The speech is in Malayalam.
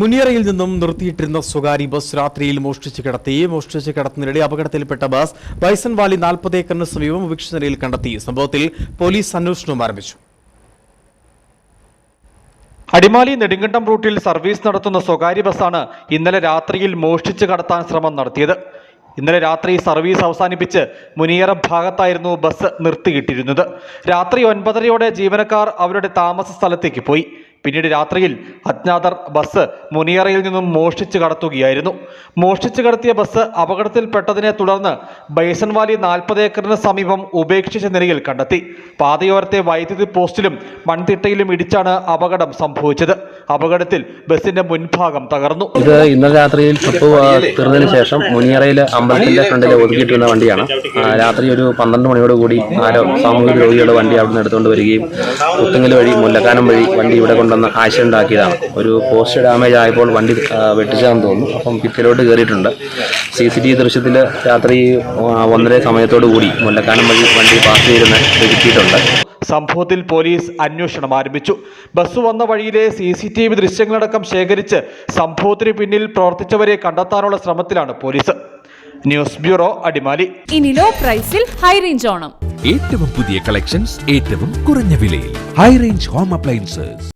മുനിയറയിൽ നിന്നും നിർത്തിയിട്ടിരുന്ന സ്വകാര്യ ബസ് രാത്രിയിൽ മോഷ്ടിച്ച് കിടത്തി. മോഷ്ടിച്ച് കിടത്തുന്നതിനിടെ അപകടത്തിൽപ്പെട്ട ബസ് ബൈസൺ വാലി നാൽപ്പത് ഏക്കറിന് സമീപം ഉപേക്ഷിച്ച നിലയിൽ കണ്ടെത്തി. സംഭവത്തിൽ പോലീസ് അന്വേഷണവും ആരംഭിച്ചു. അടിമാലി നെടുങ്കണ്ടം റൂട്ടിൽ സർവീസ് നടത്തുന്ന സ്വകാര്യ ബസ്സാണ് ഇന്നലെ രാത്രിയിൽ മോഷ്ടിച്ച് കടത്താൻ ശ്രമം നടത്തിയത്. ഇന്നലെ രാത്രി സർവീസ് അവസാനിപ്പിച്ച് മുനിയറ ഭാഗത്തായിരുന്നു ബസ് നിർത്തിയിട്ടിരുന്നത്. രാത്രി ഒൻപതരയോടെ ജീവനക്കാർ അവരുടെ താമസ സ്ഥലത്തേക്ക് പോയി. പിന്നീട് രാത്രിയിൽ അജ്ഞാതർ ബസ് മുനിയറയിൽ നിന്നും മോഷ്ടിച്ചു കടത്തുകയായിരുന്നു. മോഷ്ടിച്ചു കടത്തിയ ബസ് അപകടത്തിൽപ്പെട്ടതിനെ തുടർന്ന് ബൈസൺ വാലി നാൽപ്പത് ഏക്കറിന് സമീപം ഉപേക്ഷിച്ച നിലയിൽ കണ്ടെത്തി. പാതയോരത്തെ വൈദ്യുതി പോസ്റ്റിലും മൺതിട്ടയിലും ഇടിച്ചാണ് അപകടം സംഭവിച്ചത്. അപകടത്തിൽ ബസിന്റെ മുൻഭാഗം തകർന്നു. ഇത് ഇന്നലെ രാത്രിയിൽ തീർന്നതിന് ശേഷം മുനിയറയിൽ അമ്പലത്തിന്റെ ഫ്രണ്ടിൽ ഒതുക്കിയിട്ടിരുന്ന വണ്ടിയാണ്. രാത്രി ഒരു പന്ത്രണ്ട് മണിയോട് കൂടി ആരോ സാമൂഹിക രോഗികളുടെ വണ്ടി അവിടെ നിന്ന് എടുത്തുകൊണ്ട് വരികയും കുത്തുങ്ങൽ വഴി മുല്ലക്കാനം വഴി വണ്ടി ഇവിടെ കൊണ്ടുവന്ന് ആക്സിഡന്റ് ഉണ്ടാക്കിയതാണ് ഒരു പോസ്റ്റ് ഡാമേജ് ആയപ്പോൾ വണ്ടി വെട്ടിച്ചാന്ന് വെട്ടിച്ചതാണെന്ന് തോന്നുന്നു. അപ്പം ഭിത്തിയിലോട്ട് കയറിയിട്ടുണ്ട്. സി സി ടി വി ദൃശ്യത്തിൽ രാത്രി ഒന്നര സമയത്തോടു കൂടി മുല്ലക്കാനം വഴി വണ്ടി പാസ് ചെയ്തിരുന്ന കിട്ടിയിട്ടുണ്ട്. സംഭവത്തിൽ പോലീസ് അന്വേഷണം ആരംഭിച്ചു. ബസ് വന്ന വഴിയിലെ സി സി ടി വി ദൃശ്യങ്ങളടക്കം ശേഖരിച്ച് സംഭവത്തിന് പിന്നിൽ പ്രവർത്തിച്ചവരെ കണ്ടെത്താനുള്ള ശ്രമത്തിലാണ് പോലീസ്. News bureau Adimali. ഇനി ലോ പ്രൈസിൽ ഹൈ റേഞ്ച് ഓണം. ഏറ്റവും പുതിയ കളക്ഷൻസ് ഏറ്റവും കുറഞ്ഞ വിലയിൽ. High range home appliances